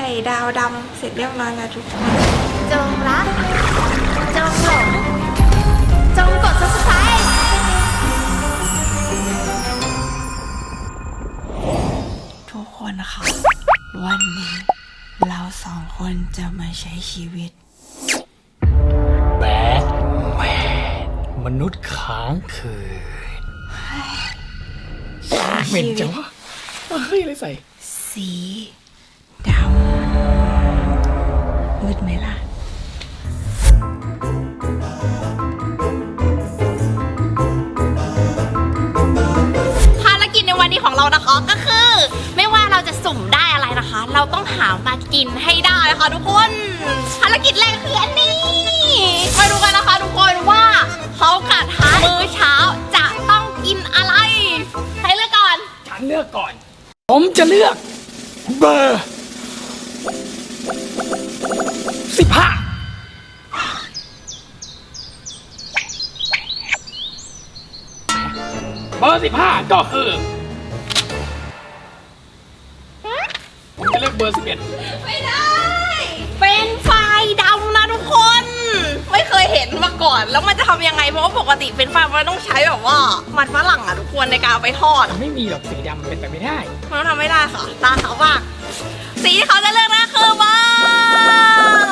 ส่ดาวดำเสร็จเรียบร้อยแล้วทุกคน จงรัก จงหลง จงกด subscribe ทุกคนนะคะวันนี้เราสองคนจะมาใช้ชีวิต แบทแมนมนุษย์ค้างคืนเหม็นจังวะเฮ้ยอะไรใส่ สีดำ มืดไหมล่ะภารกิจในวันนี้ของเรานะคะก็คือ ไม่ว่าเราจะสุ่มได้อะไรนะคะ เราต้องหามากินให้ได้นะคะทุกคนภารกิจแรกคืออันนี้มาดูกันนะคะทุกคนว่าเขากระทะมื้อเช้าจะต้องกินอะไรให้เลือกก่อน ฉันเลือกก่อน ผมจะเลือกเบอร์ สิบห้าเบอร์สิบห้าก็คือผมจะเลือกเบอร์สิบเอ็ดไม่ได้ เป็นไฟดำนะทุกคน ไม่เคยเห็นมาก่อน แล้วมันจะทำยังไง เพราะว่าปกติเป็นไฟมันต้องใช้แบบว่า มันฝรั่งอะทุกคนในการเอาไปทอดอะไม่มีหรอกสีดำเป็นไปไม่ได้ มันต้องทำไม่ได้ค่ะ ตาเขาว่างสีที่เขาจะเลือกนะคือเบอร์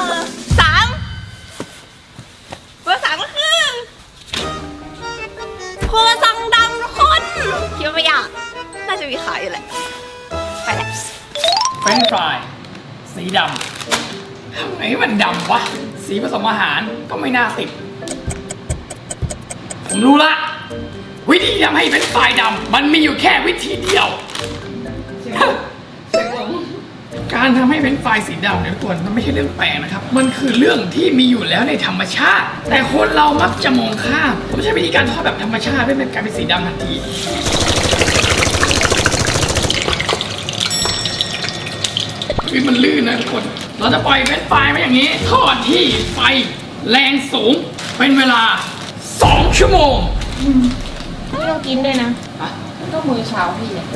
รนช์ฟรายสีดำทำไมมันดำวะ สีผสมอาหารก็ไม่น่าติด ผมรู้ละ วิธีทำให้เป็นช์ฟรายดำมันมีอยู่แค่วิธีเดียว การทำให้เป็นช์ฟรายสีดำเนี่ยทุกคนมันไม่ใช่เรื่องแปลกนะครับ มันคือเรื่องที่มีอยู่แล้วในธรรมชาติ แต่คนเรามักจะมองข้ามไม่ใช่วิธีการทอดแบบธรรมชาติไม่เป็นการเป็นสีดำทันที คือมันลื่นนะทุกคน เราจะปล่อยเฟรนช์ฟรายไว้อย่างนี้ทอดที่ไฟแรงสูงเป็นเวลา 2 ชั่วโมงไม่ต้องกินด้วยนะอะก็มือเช้าพี่อะ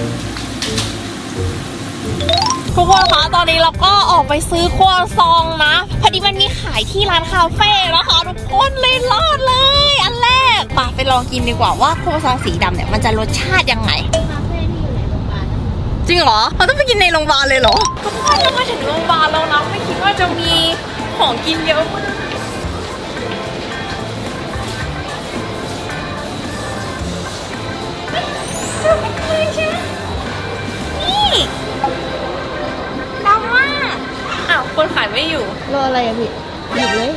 ทุกคนคะตอนนี้เราก็ออกไปซื้อครัวซองนะ พอดีมันมีขายที่ร้านคาเฟ่นะคะทุกคนเลยรอดเลย อันแรกไปไปลองกินดีกว่าว่าครัวซองสีดำเนี่ยมันจะรสชาติยังไง จริงเหรอเราต้องไปกินในโรงพยาบาลเลยเหรอทุกคนเรามาถึงโรงพยาบาลแล้วนะไม่คิดว่าจะมีของกินเยอะมากนี่ดำมากอ้าวคนขายไม่อยู่รออะไรอะพี่หยิบเลย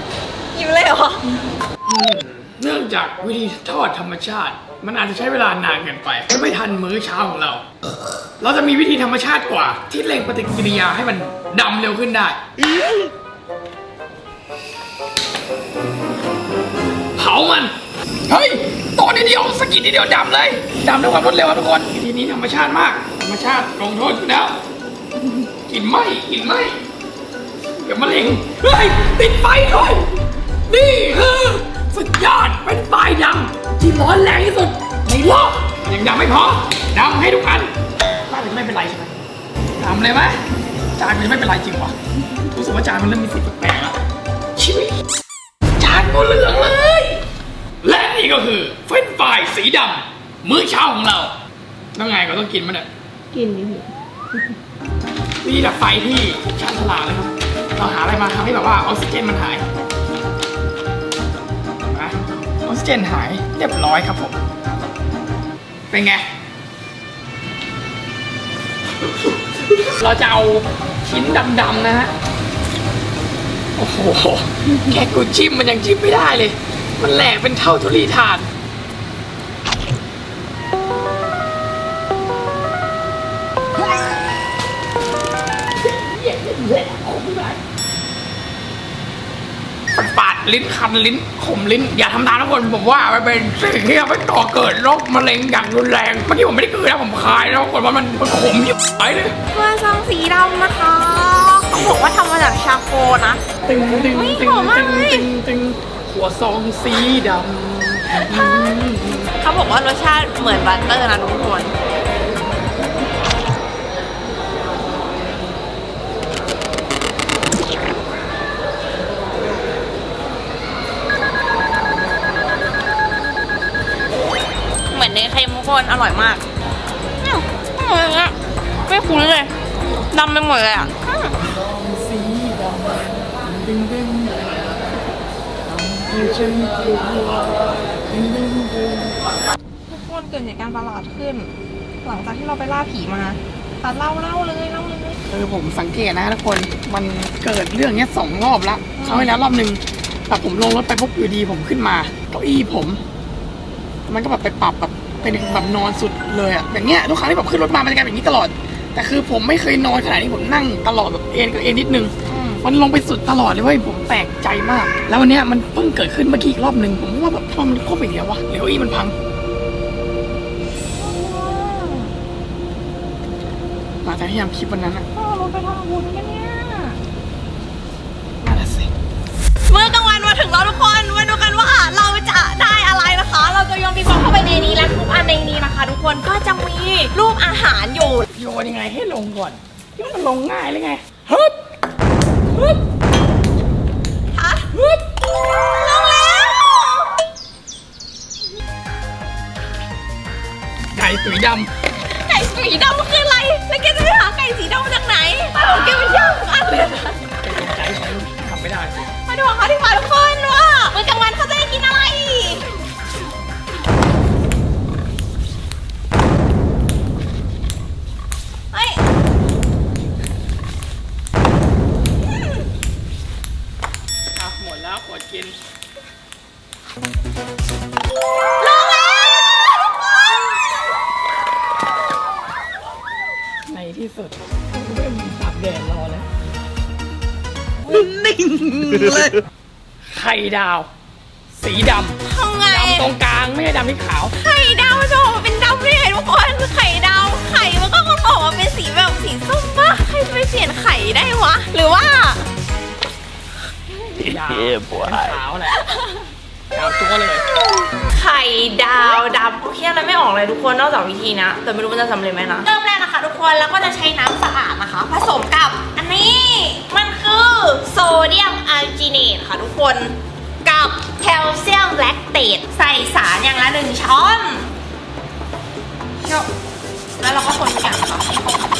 อยู่เลยเหรอ เนื่องจากวิธีทอดธรรมชาติ มันอาจจะใช้เวลานานเกินไป ไม่ทันมื้อเช้าของเรา เราจะมีวิธีธรรมชาติกว่า ที่เร่งปฏิกิริยาให้มันดำเร็วขึ้นได้เผามัน เฮ้ยตอนนี้เดียวสกิดนิดเดียวดำเลยดำด้วยความรวดเร็วครับทุกคนวิธีนี้ธรรมชาติมาก ธรรมชาติลงโทษอยู่แล้วกลินไหมกลินไหมเดี๋ยวมะเร็งเฮ้ยติดไฟด้วยนี่คือ ยังดำไม่พอดำให้ทุกอันบ้านมันจะไม่เป็นไรใช่ไหมดำเลยไหมจานมันจะไม่เป็นไรจริงวะรู้สึกว่าจานมันเริ่มมีสีแปลกๆแล้วชีวิตจานก็เหลืองเลย และนี่ก็คือเฟรนช์ฟรายสีดำมื้อเช้าของเราต้องไงก็ต้องกินมันเนี่ยกินนี่พี่วิธีดับไฟที่ชาญฉลาดเลยครับเราหาอะไรมาทำให้แบบว่าออกซิเจนมันหายนะออกซิเจนหายเรียบร้อยครับผม เป็นไง เราจะเอาชิ้นดำๆนะฮะ โอ้โห แค่กูจิ้มมันยังจิ้มไม่ได้เลย มันแหลกเป็นเท่าทุลีทาน ลิ้นคันลิ้นขมลิ้น อย่าทำตามทุกคนผมว่ามันเป็นสิ่งที่ทำให้ก่อเกิดโรคมะเร็งอย่างรุนแรงเมื่อกี้ผมไม่ได้กลืนนะผมคายแล้วปรากฏว่ามันมันขมยิ่งไปเลยครัวซองสีดำนะคะเขาบอกว่าทำมาจากชาโคนะ ตึงตึงเฮ้ยตึงหอมมากตึงเลยตึงตึงหัวซองสีดเขาบอกว่ารสชาติเหมือนบัตเตอร์นะทุกคน กคนอร่อยมากอืมอร่อยอย่างเงี้ยไม่คุ้นเลยดำไปหมดเลยอะอืมสีดำดึงดึงให้ฉันกลัวดึงดึงดึงทุกคนเกิดเหตุการณ์ประหลาดขึ้น หลังจากที่เราไปล่าผีมาตัดเล่าเล่าเลยเล่าเลยคือผมสังเกตนะทุกคนมันเกิดเรื่องเนี้ยสองรอบแล้วคราวที่แล้วรอบหนึ่งแบบผมลงรถไปปุ๊บอยู่ดีผมขึ้นมา เก้าอี้ผม มันก็แบบไปปรับแบบ เป็นแบบนอนสุดเลยอะอย่างเงี้ยทุกครั้งที่แบบขึ้นรถมามันจะกลายเป็นอย่างนี้ตลอด แต่คือผมไม่เคยนอนขนาดนี้ผมนั่งตลอดแบบเอ็นก็เอ็นนิดนึง มันลงไปสุดตลอดเลยเว้ยผมแปลกใจมาก แล้ววันเนี้ยมันเพิ่งเกิดขึ้นเมื่อกี้อีกรอบหนึ่งผมว่าแบบทำไมมันครบอีกแล้ววะหรือเก้าอี้มันพัง หลังจากที่ทำคลิปวันนั้นอะพ่อเราไปทำบุญกันเนี่ยนั่นแหละสิ เมื่อกลางวันมาถึงแล้วทุกคนมาดูกันว่าเรา เราจะโยนปีบองเข้าไปในนี้และทุกอันในนี้นะคะ ทุกคนก็จะมีรูปอาหารอยู่โยนยังไงให้ลงก่อนคิดว่ามันลงง่ายเลยไงฮึบฮึบฮะลงแล้วไก่ตุ๋ยดไก่สีดำมันคืออะไรแล้วแกจะไปหาไก่สีดำมาจากไหนป้าของแกมันยากมากเลยนะำเป็นตกใจใช้ทำไม่ได้ มาดูของเขาดีกว่าทุกคน ดาว สีดำทำไงดำตรงกลางไม่ใช่ดำที่ขาว ไข่ดาวจะออกมาเป็นดำได้ไงทุกคนคือไข่ดาวไข่มันก็ต้องออกมาเป็นสีแบบสีส้มปะใครจะไปเปลี่ยนไข่ได้วะ หรือว่าดาวเป็นขาวแหละขาวตัวเลย ไข่ดาวดำโอเคอะไรไม่ออกเลยทุกคนนอกจากวิธีนะ แต่ไม่รู้มันจะสำเร็จไหมนะเริ่มแรกนะคะ ทุกคนแล้วก็จะใช้น้ำสะอาดนะคะ ผสมกับอันนี้ มันคือโซเดียมอัลจีเนตค่ะทุกคนกับ แคลเซียมแลคเตตใส่สารอย่างละหนึ่งช้อนเจ้าแล้วเราก็คนทุกอย่างค่ะให้เข้ากัน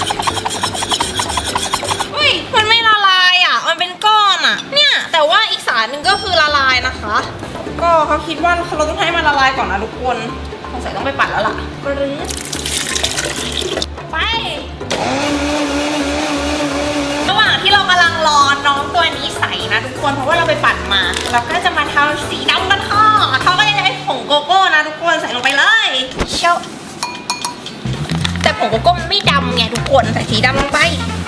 เฮ้ยมันไม่ละลายอะ มันเป็นก้อนอะ เนี่ย แต่ว่าอีกสารหนึ่งก็คือละลายนะคะ ก็เขาคิดว่าเราต้องให้มันละลายก่อนนะทุกคนสงสัยต้องไปปัดแล้วล่ะปรื้ดไป ระหว่างที่เรากำลังรอน้องตัวนี้ใสนะทุกคนเพราะว่าเราไปปั่นมา เราก็จะมาทำสีดำกันค่ะเขาก็จะใช้ผงโกโก้นะทุกคนใส่ลงไปเลยเชียวแต่ผงโกโก้มันไม่ดำไงทุกคนใส่สีดำลงไป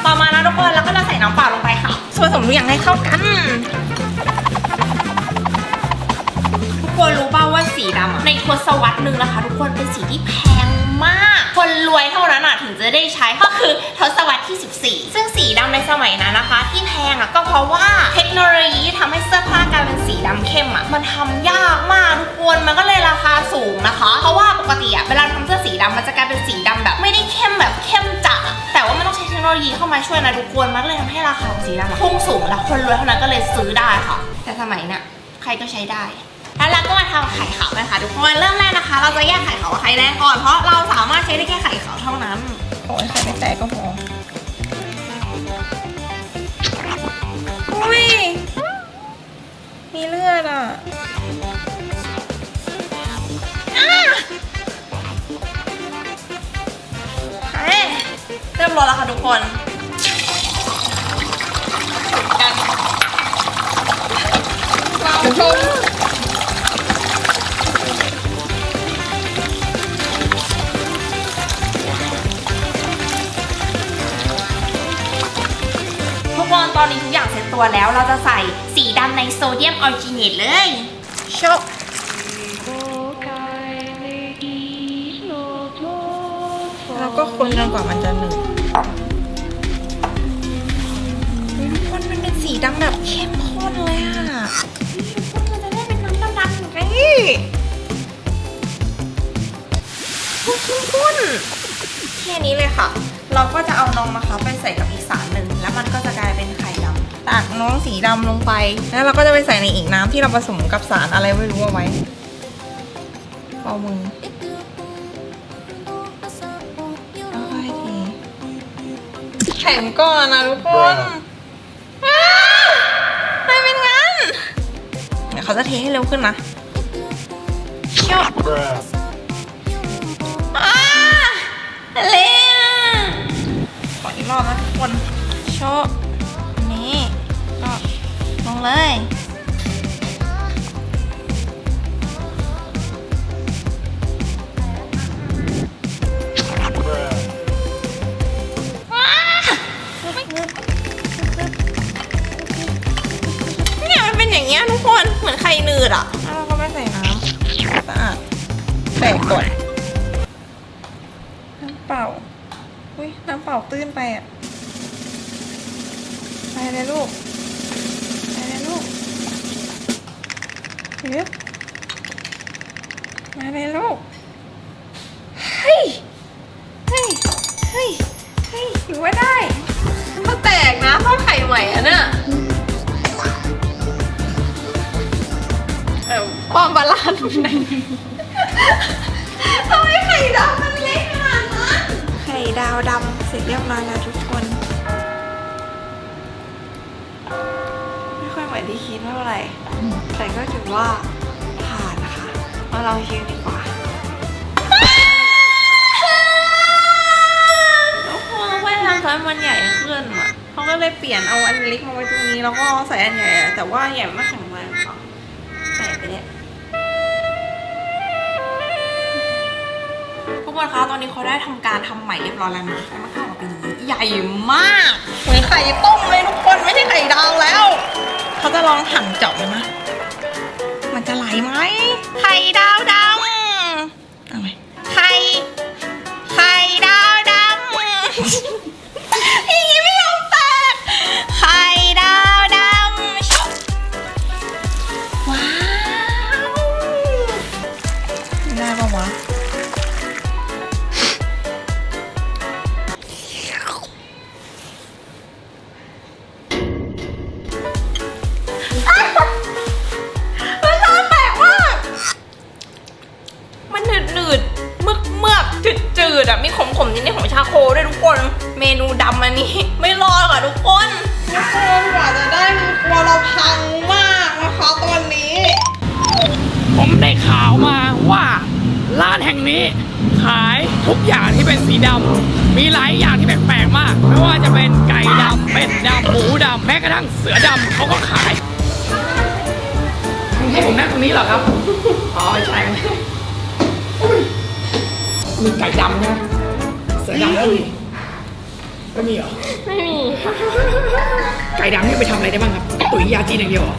ต่อมานะทุกคนแล้วก็จะใส่น้ำเปล่าลงไปค่ะส่วนผสมทุกอย่างให้เข้ากันทุกคนรู้ป่าวว่าสีดำอะในทศวรรษหนึ่งนะคะ ทุกคนเป็นสีที่แพงมาก คนรวยเท่านั้นอะถึงจะได้ใช้ก็คือทศวรรษที่ 14 ซึ่งสีดำในสมัยนั้นนะคะ ที่แพงอะก็เพราะว่าเทคโนโลยีที่ทำให้เสื้อผ้ากลายเป็นสีดำเข้มอะมันทำยากมากทุกคนมันก็เลยราคาสูงนะคะ เพราะว่าปกติอะเวลาทำเสื้อสีดำมันจะกลายเป็นสีดำแบบ ไม่ได้เข้มแบบเข้มจ๋าแต่ว่ามันต้องใช้เทคโนโลยีเข้ามาช่วยนะทุกคนมันก็เลยทำให้ราคาของสีดำอะพุ่งสูงแล้วคนรวยเท่านั้นก็เลยซื้อได้ค่ะ แต่สมัยเนี้ใครก็ใช้ได้ ทำไข่ขาวกันค่ะทุกคนเริ่มแรกนะคะ เราจะแยกไข่ขาวกับไข่แดงก่อนเพราะเราสามารถใช้ได้แค่ไข่ขาวเท่านั้นโอ้ยไข่ไม่แตกก็พออุ้ยมีเลือดอะอะเฮ้ยเริ่มร้อนแล้วค่ะทุกคนกันเราชม ตัวแล้ว เราจะใส่สีดำในโซเดียมออริจิเนตเลยชกแล้วก็คนจนกว่ามันจะหนืดเฮ้ยทุกคนมันเป็นสีดำแบบเข้มข้นเลยอะทุกคนมันจะได้เป็นน้ำดำๆอย่างนี้ทุกคนแค่นี้เลยค่ะ เราก็จะเอานมนะคะไปใส่กับอีกสารหนึ่งแล้วมันก็จะกลายเป็นไข่ดำ ตักน้องสีดำลงไป แล้วเราก็จะไปใส่ในอีกน้ำที่เราผสมกับสารอะไรไม่รู้เอาไว้เป่ามือแข็งก่อนนะทุกคนทำไมเป็นงั้นเดี๋ยวเขาจะเทให้เร็วขึ้นนะยอดเลี้ยงขออีกรอบนะทุกคนชอบ เลย เนี่ยมันเป็นอย่างเงี้ยทุกคน เหมือนไข่หนืดอะแล้วเราก็ไม่ใส่น้ำสะอาดใส่ก่อนน้ำเปล่า อุ้ยน้ำเปล่าตื้นไปอะ ไปเลยลูก เร็วมาเลยลูก เฮ้ย เฮ้ย เฮ้ย เฮ้ยหรือว่าได้ถ้าแตกนะเพราะไข่ใหม่อะเนี่ยเออความบาลานซ์ไหนทำไมไข่ดาวมันเล็กขนาดนั้นไข่ดาวดำเสร็จเรียบร้อยแล้วทุกคน ไม่ค่อยเหมือนที่คิดเท่าไหร่ แต่ก็ถือว่าผ่านนะคะมาเราชิมดีกว่าแล้วพอไปทำซอสมันใหญ่ขึ้นอะเขาก็เลยเปลี่ยนเอาอันเล็กมาไว้ตรงนี้แล้วก็ใส่อันใหญ่แต่ว่าใหญ่ไม่แข็งแรงค่ะใส่ไปเนี่ยทุกคนคะตอนนี้เขาได้ทำการทำใหม่เรียบร้อยแล้วนะแล้มันก็ออกมาเป็นอย่างนี้ใหญ่มากเหมือนไข่ต้มเลยทุกคนไม่ใช่ไข่ดาวแล้ว เขาจะลองหั่นเจาะเลยนะมันจะไหลไหมไข่ดาวดาว คนเมนูดำอันนี้ ไม่รอดค่ะทุกคนทุกคนกว่าจะได้มีครัวเราพังมากนะคะตอนนี้ ผมได้ข่าวมาว่าร้านแห่งนี้ ขายทุกอย่างที่เป็นสีดำมีหลายอย่างที่แปลกๆมาก ไม่ว่าจะเป็นไก่ดำเป็ดดำหมูดำแม้กระทั่งเสือดำเขาก็ขายให้ผมนั่งตรงนี้เหรอครับ อ๋อไม่ใช่อุ๊ยมีไก่ดำนะเสือดำก็มี ก็มีเหรอ ไม่มี ไก่ดำนี่เอาไปทำอะไรได้บ้างครับ ตุ๋ยยาจีนอย่างเดียวเหรอ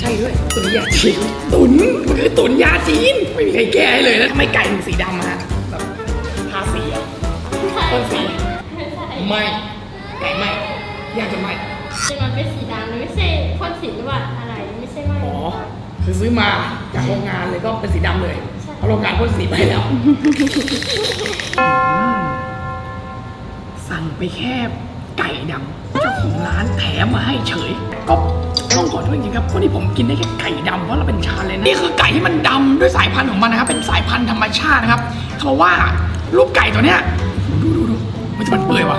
ใช่ด้วย ตุ๋ยยาจีน ตุ๋นมันคือตุ๋นยาจีน ไม่มีใครแก้ให้เลยแล้วทำไมไก่ถึงสีดำอะฮะแบบทาสีเหรอพ่นสี ไม่ไก่ไม่ยากจะไม่แต่มันเป็นสีดำนะไม่ใช่พ่นสีหรือว่าอะไร ไม่ใช่ไหม อ๋อ คือซื้อมาจากโรงงานเลยก็เป็นสีดำเลยเพราะโรงงานพ่นสีไปแล้วสั่ งไปแค่ไก่ดำเจ้าของร้านแถมมาให้เฉยก็ต้องขอโทษจริงครับวันนี้ผมกินได้แค่ไก่ดำเพราะเราเป็นชาเลยนะนี่คือไก่ที่มันดำด้วยสายพันธุ์ของมันนะครับเป็นสายพันธุ์ธรรมชาตินะครับเขาบอกว่าลูกไก่ตัวเนี้ยดูดูดูมันจะมันเปื่อยวะ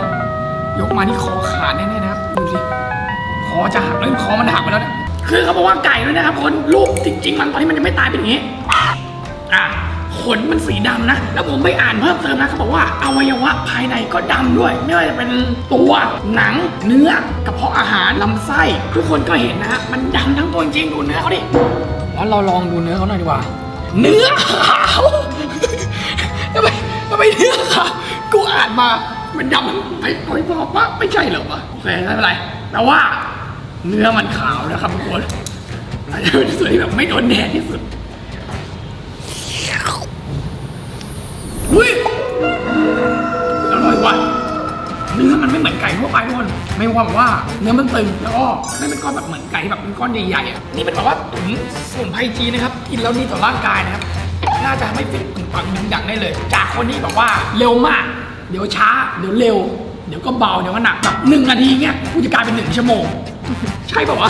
ยกมานี่คอขาดแน่ๆนะครับดูสิคอจะหักแล้วคอมันหักไปแล้วคือเขาบอกว่าไก่ด้วยนะครับคนลูกจริงๆมันตอนที่มันยังไม่ตายเป็นอย่างนี้อะ ขนมันสีดำนะ แล้วผมไปอ่านเพิ่มเติมนะเขาบอกว่าอวัยวะภายในก็ดำด้วย ไม่ว่าจะเป็นตัวหนังเนื้อกระเพาะอาหารลำไส้ทุกคนก็เห็นนะฮะมันดำทั้งตัวจริงดูเนื้อเขาดิแล้วเราลองดูเนื้อเขาหน่อยดีกว่า เนื้อขาวทำไมทำไมเนื้อขาวกูอ่านมามันดำไปไปบอกว่าไม่ใช่เหรอวะโอเคไม่เป็นไรแต่ว่าเนื้อมันขาวนะครับทุกคนอาจจะเป็นส่วนที่แบบไม่โดนแดดที่สุด อุ้ยอร่อยว่ะเนื้อมันไม่เหมือนไก่ทั่วไปทุกคนไม่ว่าแบบว่า เนื้อมันตึงแล้วก็ไม่เป็นก้อนแบบเหมือนไก่แบบเป็นก้อนใหญ่ๆอะนี่เป็นแบบว่าตุ๋นสมุนไพรจีนนะครับกินแล้วดีต่อร่างกายนะครับ น่าจะไม่เป็นปึงปังดึงดังได้เลย จากคนที่แบบว่าเร็วมาก เดี๋ยวช้า เดี๋ยวเร็ว เดี๋ยวก็เบาเดี๋ยวก็หนักแบบหนึ่งนาทีเงี้ยกูจะกลายเป็นหนึ่งชั่วโมง ใช่ป่าวะ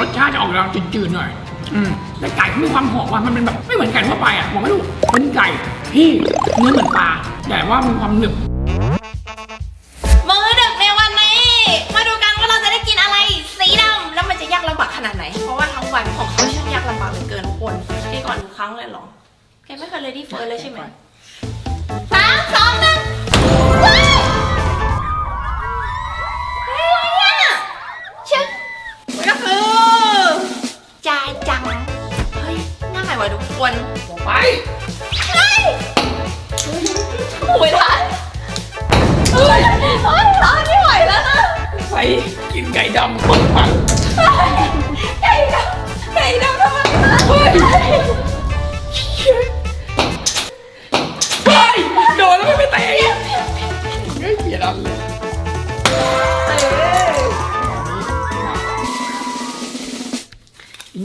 รสชาติจะออกแนวจืดๆหน่อย อืมแต่ไก่เขามีความหอมว่ะมันเป็นแบบไม่เหมือนไก่ทั่วไปอะบอกไม่ถูกเป็นไก่ที่เนื้อเหมือนปลาแต่ว่ามีความหนึบมื้อดึกในวันนี้ มาดูกันว่าเราจะได้กินอะไร สีดำแล้วมันจะยากลำบากขนาดไหน เพราะว่าทั้งวันของเขาช่างยากลำบากเหลือเกินทุกคนแกก่อนทุกครั้งเลยเหรอแกไม่เคยเลยที่เฟิร์สเลยใช่ไหมสามสองหนึ่ง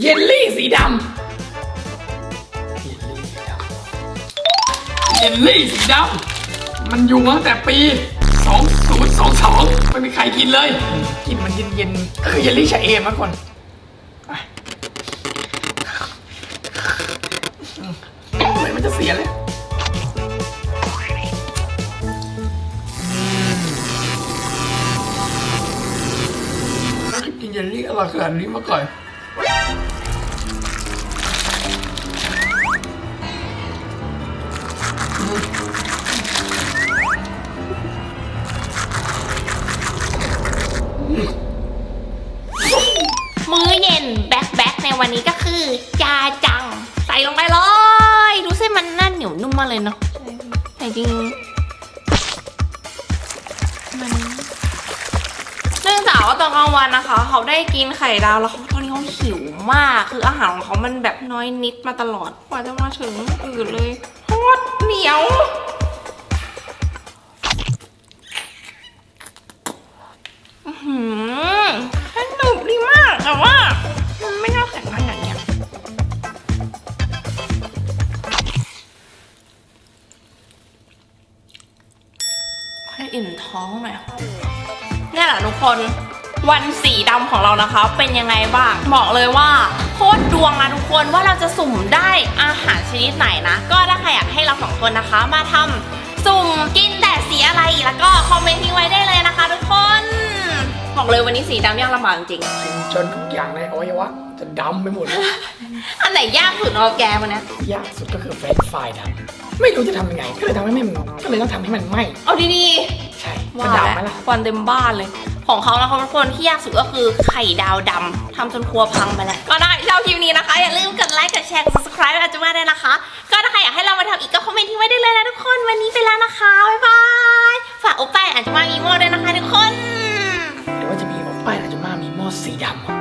เยลลี่สีดำเยลลี่สีดำมันอยู่มาตั้งแต่ปี 2022 ไม่มีใครกินเลย กินมันเย็นๆก็คือเยลลี่ชาเอมมาก่อนไปอืมเหมือนมันจะเสียเลยไม่เคยกินเยลลี่อร่อยขนาดนี้มาก่อน มื้อเย็นแบ็คแบ็คในวันนี้ก็คือจาจัง ใส่ลงไปเลยดูสิมันน่าเหนียวนุ่มมากเลยเนาะแต่จริง มันเนื่องจากว่าตอนกลางวันนะคะ เขาได้กินไข่ดาวแล้วเขาตอนนี้เขาหิวมาก คืออาหารของเขามันแบบน้อยนิดมาตลอดกว่าจะมาถึงอื่นเลย ตรเหนียว อื้อหือสนุกดีมากแต่ว่า มันไม่น่าแข็งขนาดเนี้ยให้อิ่มท้องหน่อยนี่แหละทุกคนวันสีดำของเรานะคะ เป็นยังไงบ้าง บอกเลยว่า ตรดวงนะทุกคนว่าเราจะสุ่มได้อาหารชนิดไหนนะ ก็ถ้าใครอยากให้เราสองคนนะคะ มาทำสุ่มกินแต่สีอะไรแล้วก็คอมเมนต์ทิ้งไว้ได้เลยนะคะ ทุกคนบอกเลยวันนี้สีดำยากลำบากจริงจนทุกอย่างในอวัยวะจะดำไปหมดเลยอันไหนยากสุดเอาแกวันนี้ยากสุดก็คือเฟรนช์ฟรายดำไม่รู้จะทำยังไงก็เลยทำให้ไม่ก็เลยต้องทำให้มันไหม้เอาดีใช่ๆจะดำไหมล่ะควันเต็มบ้านเลย ของเขานะคะทุกคนที่ยากสุดก็คือไข่ดาวดำทำจนครัวพังไปแล้วก็ได้ชอบคลิปนี้นะคะ อย่าลืมกดไลค์กดแชร์กด subscribe อาจจะมาได้วยนะคะ ก็ถ้าใครอยากให้เรามาทำอีกก็คอมเมนต์ทิ้งไว้ได้เลยนะทุกคนวันนี้ไปแล้วนะคะบ๊ายบายฝากโอป้าอาจจะมามีโมด้วยนะคะทุกคนหรือว่าจะมีโอป้ายอาจจะมามีหม้อสีดำอะ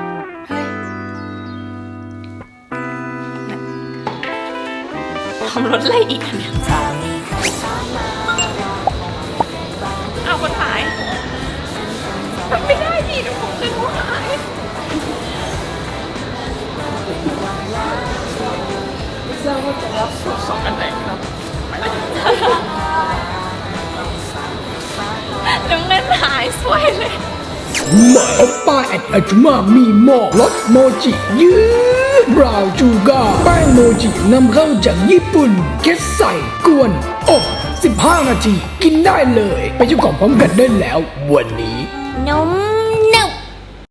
ทำรถอะไรอีกอันเนี่ย หมาโอป้าแอดอาจุมามีหม้อรสโมจิ ยืดบราวจูก้าแป้งโมจินำเข้าจากญี่ปุ่นเคสใส่กวนอบ15 นาที กินได้เลย ไปเจ้าของพร้อมกันได้แล้ว วันนี้ นม